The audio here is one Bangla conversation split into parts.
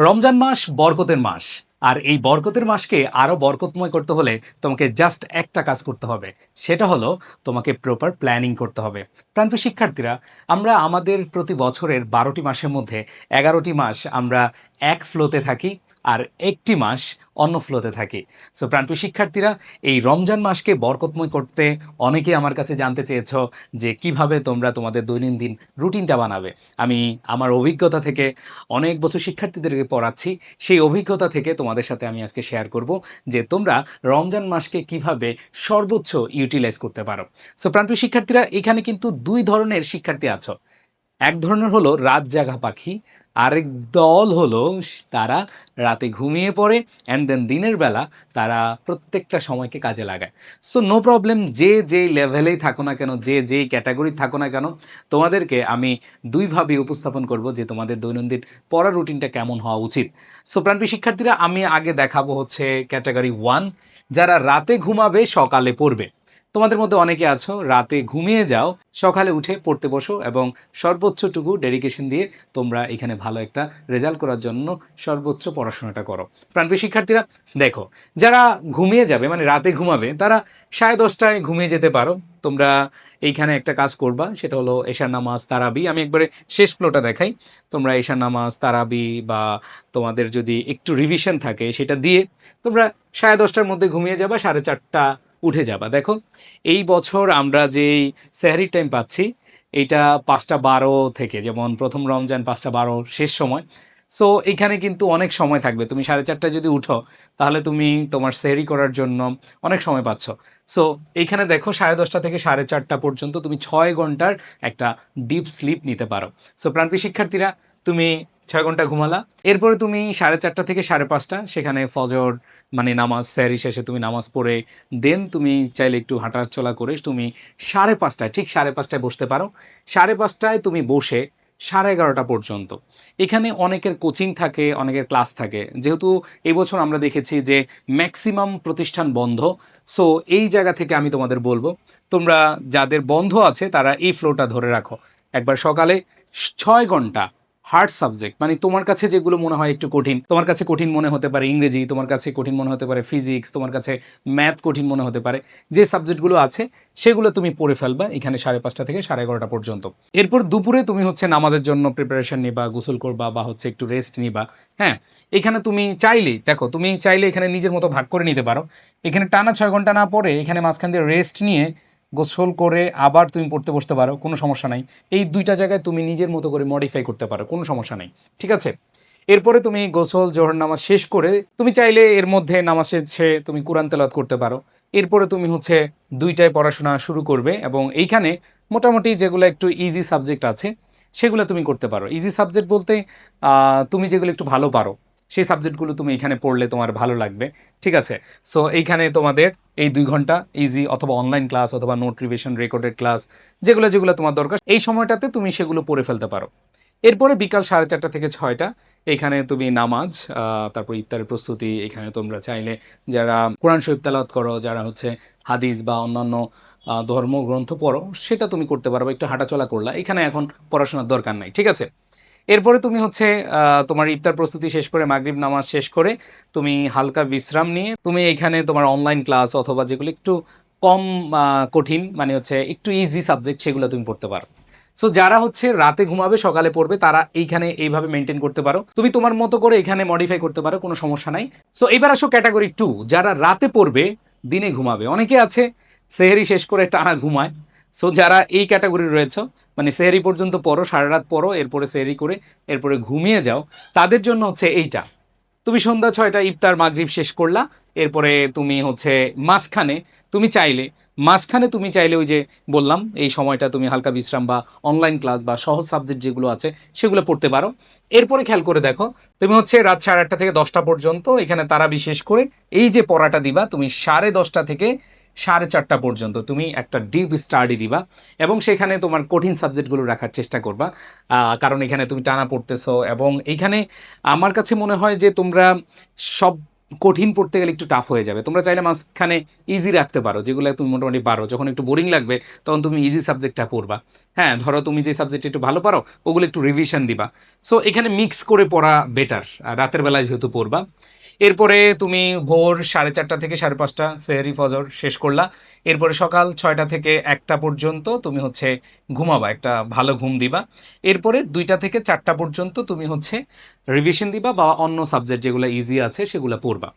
রমজান মাস বরকতের মাস। আর এই বরকতের মাসকে আরও বরকতময় করতে হলে তোমাকে জাস্ট একটা কাজ করতে হবে। সেটা হলো তোমাকে প্রপার প্ল্যানিং করতে হবে। প্রাণপ্রিয় শিক্ষার্থীরা, আমরা আমাদের প্রতি বছরের বারোটি মাসের মধ্যে এগারোটি মাস আমরা এক ফ্লোতে থাকি আর একটি মাস অন্য ফ্লোতে থাকি। সো প্রাণপ্রিয় শিক্ষার্থীরা, এই রমজান মাসকে বরকতময় করতে অনেকে আমার কাছে জানতে চেয়েছ যে কীভাবে তোমরা তোমাদের দৈনন্দিন রুটিনটা বানাবে। আমি আমার অভিজ্ঞতা থেকে অনেক বছর শিক্ষার্থীদেরকে পড়াচ্ছি। সেই অভিজ্ঞতা থেকে তোমাদের সাথে আমি আজকে শেয়ার করব যে তোমরা রমজান মাসকে কীভাবে সর্বোচ্চ ইউটিলাইজ করতে পারো। সো প্রাণপ্রিয় শিক্ষার্থীরা, এখানে কিন্তু দুই ধরনের শিক্ষার্থী আছো। এক ধরনের হলো রাত জাগা পাখি, আরেক দল হলো তারা রাতে ঘুমিয়ে পড়ে অ্যান্ড দেন দিনের বেলা তারা প্রত্যেকটা সময়কে কাজে লাগায়। সো নো প্রবলেম যে যেই লেভেলেই থাকো না কেন, যে যেই ক্যাটাগরি থাকো না কেন, তোমাদেরকে আমি দুইভাবে উপস্থাপন করব যে তোমাদের দৈনন্দিন পড়ার রুটিনটা কেমন হওয়া উচিত। সো প্রাণপ্রিয় শিক্ষার্থীরা, আমি আগে দেখাবো হচ্ছে ক্যাটাগরি ওয়ান যারা রাতে ঘুমাবে সকালে পড়বে। তোমাদের মধ্যে অনেকে আছো, রাতে ঘুমিয়ে যাও, সকালে উঠে পড়তে বসো এবং সর্বোচ্চটুকু ডেডিকেশন দিয়ে তোমরা এখানে ভালো একটা রেজাল্ট করার জন্য সর্বোচ্চ পড়াশোনাটা করো। প্রাণপ্রিয় শিক্ষার্থীরা, দেখো, যারা ঘুমিয়ে যাবে মানে রাতে ঘুমাবে, তারা সাড়ে দশটায় ঘুমিয়ে যেতে পারো। তোমরা এইখানে একটা কাজ করবা, সেটা হলো এশার নামাজ তারাবি। আমি একবারে শেষ ফ্লোটা দেখাই। তোমরা এশার নামাজ তারাবি বা তোমাদের যদি একটু রিভিশন থাকে, সেটা দিয়ে তোমরা সাড়ে দশটার মধ্যে ঘুমিয়ে যাবা, সাড়ে চারটা উঠে যাবা। দেখো, এই বছর আমরা যেই স্যাহারির টাইম পাচ্ছি, এটা পাঁচটা বারো থেকে, যেমন প্রথম রমজান পাঁচটা বারো, শেষ সময়। সো এখানে কিন্তু অনেক সময় থাকবে। তুমি সাড়ে চারটায় যদি উঠো, তাহলে তুমি তোমার সেহরি করার জন্য অনেক সময় পাচ্ছ। সো এইখানে দেখো, সাড়ে দশটা থেকে সাড়ে চারটা পর্যন্ত তুমি ছয় ঘণ্টার একটা ডিপ স্লিপ নিতে পারো। সো প্রাণপ্রিয় শিক্ষার্থীরা, তুমি ছয় ঘণ্টা ঘুমালা। এরপরে তুমি সাড়ে চারটা থেকে সাড়ে পাঁচটা, সেখানে ফজর মানে নামাজ স্যারি শেষে তুমি নামাজ পড়ে, দেন তুমি চাইলে একটু হাঁটা চলা করে তুমি সাড়ে পাঁচটায়, ঠিক সাড়ে পাঁচটায় বসতে পারো। সাড়ে পাঁচটায় তুমি বসে সাড়ে এগারোটা পর্যন্ত। এখানে অনেকের কোচিং থাকে, অনেকের ক্লাস থাকে। যেহেতু এবছর আমরা দেখেছি যে ম্যাক্সিমাম প্রতিষ্ঠান বন্ধ, সো এই জায়গা থেকে আমি তোমাদের বলব, তোমরা যাদের বন্ধ আছে তারা এই ফ্লোটা ধরে রাখো। একবার সকালে ছয় ঘণ্টা হার্ড সাবজেক্ট মানে তোমার কাছে যেগুলো মনে হয় একটু কঠিন, তোমার কাছে কঠিন মনে হতে পারে ইংরেজি, তোমার কাছে কঠিন মনে হতে পারে ফিজিক্স তোমার কাছে ম্যাথ কঠিন মনে হতে পারে। যে সাবজেক্টগুলো আছে, সেগুলো তুমি পড়ে ফেলবা এখানে সাড়ে পাঁচটা থেকে সাড়ে এগারোটা পর্যন্ত। এরপর দুপুরে তুমি হচ্ছে নামাজের জন্য প্রিপারেশন নিবা, গোসল করবা বা হচ্ছে একটু রেস্ট নিবা। হ্যাঁ এখানে তুমি চাইলেই, দেখো, তুমি চাইলে এখানে নিজের মতো ভাগ করে নিতে পারো। এখানে টানা ছয় ঘণ্টা না পরে এখানে মাঝখান দিয়ে রেস্ট নিয়ে গোসল করে আবার তুমি পড়তে বসতে পারো, কোনো সমস্যা নাই। এই দুইটা জায়গায় তুমি নিজের মতো করে মডিফাই করতে পারো, কোনো সমস্যা নাই। ঠিক আছে? এরপরে তুমি গোসল, জোহর নামাজ শেষ করে তুমি চাইলে এর মধ্যে নামাজ শেষে তুমি কোরআন তেলাত করতে পারো। এরপরে তুমি হচ্ছে দুইটায় পড়াশোনা শুরু করবে এবং এইখানে মোটামুটি যেগুলো একটু ইজি সাবজেক্ট আছে, সেগুলো তুমি করতে পারো। ইজি সাবজেক্ট বলতে তুমি যেগুলো একটু ভালো পারো। সেই সাবজেক্টগুলো তুমি এখানে পড়লে তোমার ভালো লাগবে। ঠিক আছে? সো এইখানে তোমাদের এই দুই ঘণ্টা ইজি অথবা অনলাইন ক্লাস অথবা নোট রিভিশন রেকর্ডেড ক্লাস যেগুলো যেগুলো তোমার দরকার, এই সময়টাতে তুমি সেগুলো পড়ে ফেলতে পারো। এরপরে বিকাল সাড়ে চারটা থেকে ছয়টা, এখানে তুমি নামাজ তারপর ইফতারের প্রস্তুতি, এখানে তোমরা চাইলে যারা কোরআন শরীফ তালাওয়াত করো, যারা হচ্ছে হাদিস বা অন্যান্য ধর্মগ্রন্থ পড়ো, সেটা তুমি করতে পারো একটু হাঁটাচলা করলা। এখানে এখন পড়াশোনার দরকার নাই, ঠিক আছে? এরপরে তুমি হচ্ছে তোমার ইফতার প্রস্তুতি শেষ করে, মাগরিব নামাজ শেষ করে তুমি হালকা বিশ্রাম নিয়ে তুমি এখানে তোমার অনলাইন ক্লাস অথবা যেগুলো একটু কম কঠিন মানে হচ্ছে একটু ইজি সাবজেক্ট সেগুলো তুমি পড়তে পারো। সো যারা হচ্ছে রাতে ঘুমাবে, সকালে পড়বে, তারা এইখানে এইভাবে মেনটেন করতে পারো। তুমি তোমার মতো করে এখানে মডিফাই করতে পারো, কোনো সমস্যা নাই। সো এবার আসো ক্যাটাগরি টু যারা রাতে পড়বে, দিনে ঘুমাবে। অনেকে আছে, সেহেরি শেষ করে টানা ঘুমায়। সো যারা এই ক্যাটাগরি রয়েছে মানে সেহেরি পর্যন্ত পড়ো, সারা রাত পড়ো, এরপরে সেহেরি করে, এরপরে ঘুমিয়ে যাও, তাদের জন্য হচ্ছে এইটা। তুমি সন্ধ্যা ছয়টা ইফতার মাগরিব শেষ করলা, এরপরে তুমি হচ্ছে মাঝখানে, তুমি চাইলে, মাঝখানে তুমি চাইলে ওই যে বললাম, এই সময়টা তুমি হালকা বিশ্রাম বা অনলাইন ক্লাস বা সহজ সাবজেক্ট যেগুলো আছে, সেগুলো পড়তে পারো। এরপরে খেয়াল করে দেখো, তুমি হচ্ছে রাত সাড়ে আটটা থেকে দশটা পর্যন্ত এখানে তারা বিশেষ করে, এই যে পড়াটা দিবা, তুমি সাড়ে দশটা থেকে সাড়ে চারটা পর্যন্ত তুমি একটা ডিপ স্টাডি দিবা এবং সেখানে তোমার কঠিন সাবজেক্টগুলো রাখার চেষ্টা করবা। কারণ এখানে তুমি টানা পড়তেছো এবং এইখানে আমার কাছে মনে হয় যে তোমরা সব কঠিন পড়তে গেলে একটু টাফ হয়ে যাবে। তোমরা চাইলে মাঝখানে ইজি রাখতে পারো, যেগুলো তুমি মোটামুটি পারো। যখন একটু বোরিং লাগবে, তখন তুমি ইজি সাবজেক্টটা পড়বা। হ্যাঁ ধরো তুমি যে সাবজেক্ট একটু ভালো পারো, ওগুলো একটু রিভিশন দিবা। সো এখানে মিক্স করে পড়া বেটার রাতের বেলায় যেহেতু পড়বা। এরপরে তুমি ভোর সাড়ে চারটা থেকে সাড়ে পাঁচটা সেহরি ফজর শেষ করলা। এরপরে সকাল ছয়টা থেকে একটা পর্যন্ত তুমি হচ্ছে ঘুমাবা, একটা ভালো ঘুম দিবা। এরপরে দুইটা থেকে চারটা পর্যন্ত তুমি হচ্ছে রিভিশন দিবা বা অন্য সাবজেক্ট যেগুলো ইজি আছে সেগুলো পড়বা।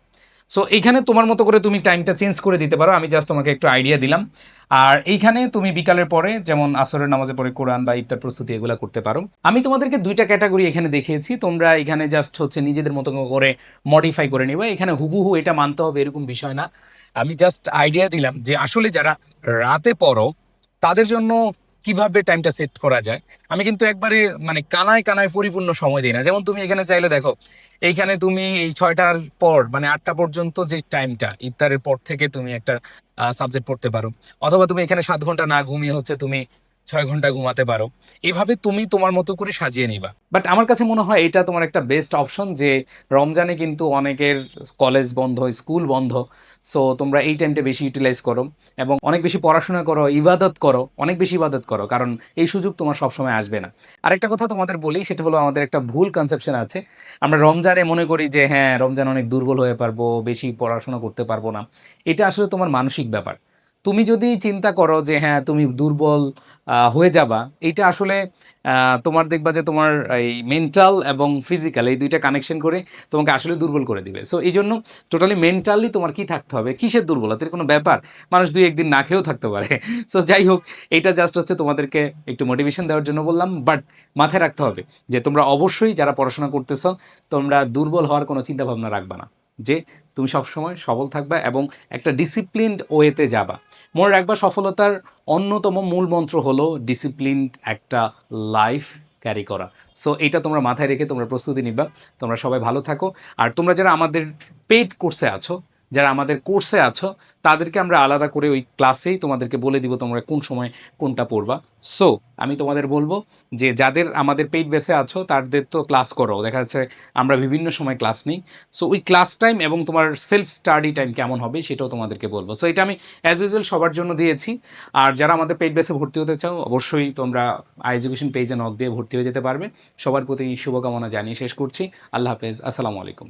সো এইখানে তোমার মতো করে তুমি টাইমটা চেঞ্জ করে দিতে পারো। আমি জাস্ট তোমাকে একটু আইডিয়া দিলাম। আর এইখানে তুমি বিকালের পরে যেমন আসরের নামাজে পরে কোরআন বা ইফতার প্রস্তুতি এগুলো করতে পারো। আমি তোমাদেরকে দুইটা ক্যাটাগরি এখানে দেখিয়েছি। তোমরা এখানে জাস্ট হচ্ছে নিজেদের মতো করে মডিফাই করে নিবা। এখানে হুবহু এটা মানতে হবে, এরকম বিষয় না। আমি জাস্ট আইডিয়া দিলাম যে আসলে যারা রাতে পড়ো, তাদের জন্য কীভাবে টাইমটা সেট করা যায়? আমি কিন্তু একবারে মানে কানায় কানায় পরিপূর্ণ সময় দিই না। যেমন তুমি এখানে চাইলে দেখো, এইখানে তুমি এই ছয়টার পর মানে আটটা পর্যন্ত যে টাইমটা ইফতারের পর থেকে তুমি একটা সাবজেক্ট পড়তে পারো। অথবা তুমি এখানে সাত ঘণ্টা না ঘুমিয়ে হচ্ছে, তুমি ছয় ঘণ্টা ঘুমাতে পারো। এভাবে তুমি তোমার মতো করে সাজিয়ে নিবা। বাট আমার কাছে মনে হয় এটা তোমার একটা বেস্ট অপশন যে, রমজানে কিন্তু অনেকের কলেজ বন্ধ স্কুল বন্ধ সো তোমরা এই টাইমটা বেশি ইউটিলাইজ করো এবং অনেক বেশি পড়াশোনা করো, ইবাদত করো, অনেক বেশি ইবাদত করো, কারণ এই সুযোগ তোমার সবসময় আসবে না। আরেকটা কথা তোমাদের বলি, সেটা হলো আমাদের একটা ভুল কনসেপশন আছে। আমরা রমজানে মনে করি যে হ্যাঁ রমজান অনেক দুর্বল হয়ে পারব, বেশি পড়াশোনা করতে পারব না। এটা আসলে তোমার মানসিক ব্যাপার। তুমি যদি চিন্তা করো যে হ্যাঁ তুমি দুর্বল হয়ে যাবা এটা আসলে তোমার দেখবা যে তোমার এই মেন্টাল এবং ফিজিক্যাল এই দুইটা কানেকশন করে তোমাকে আসলে দুর্বল করে দিবে। সো এই জন্য টোটালি মেন্টালি তোমার কি থাকতে হবে? কিসের দুর্বলতার কোনো ব্যাপার? মানুষ দুই একদিন না খেয়েও থাকতে পারে। সো যাই হোক, এটা জাস্ট হচ্ছে তোমাদেরকে একটু মোটিভেশন দেওয়ার জন্য বললাম বাট মাথায় রাখতে হবে যে, তোমরা অবশ্যই যারা পড়াশোনা করতেছো, তোমরা দুর্বল হওয়ার কোনো চিন্তা ভাবনা রাখবা না। যে তুমি সবসময় সবল থাকবা এবং একটা ডিসিপ্লিনড ওয়েতে যাবা। মনে রাখবা সফলতার অন্যতম মূল মন্ত্র হলো ডিসিপ্লিনড একটা লাইফ ক্যারি করা। সো এটা তোমরা মাথায় রেখে তোমরা প্রস্তুতি নিবা। তোমরা সবাই ভালো থাকো। আর তোমরা যারা আমাদের পেইড কোর্সে আছো যারা আমাদের কোর্সে আছো, তাদেরকে আমরা আলাদা করে ওই ক্লাসেই তোমাদেরকে বলে দিব তোমরা কোন সময় কোনটা পড়বা। সো আমি তোমাদের বলব যে যাদের আমাদের পেইড বেসে আছো, তাদের তো ক্লাস করো। দেখা যাচ্ছে আমরা বিভিন্ন সময় ক্লাস নিই। সো ওই ক্লাস টাইম এবং তোমার সেলফ স্টাডি টাইম কেমন হবে সেটাও তোমাদেরকে বলব। সো এটা আমি অ্যাজ ইউজুয়াল সবার জন্য দিয়েছি। আর যারা আমাদের পেইড বেসে ভর্তি হতে চাও, অবশ্যই তোমরা আই এডুকেশন পেজে নক দিয়ে ভর্তি হয়ে যেতে পারবে। সবার প্রতি শুভকামনা জানিয়ে শেষ করছি। আল্লাহ হাফেজ। আসসালামু আলাইকুম।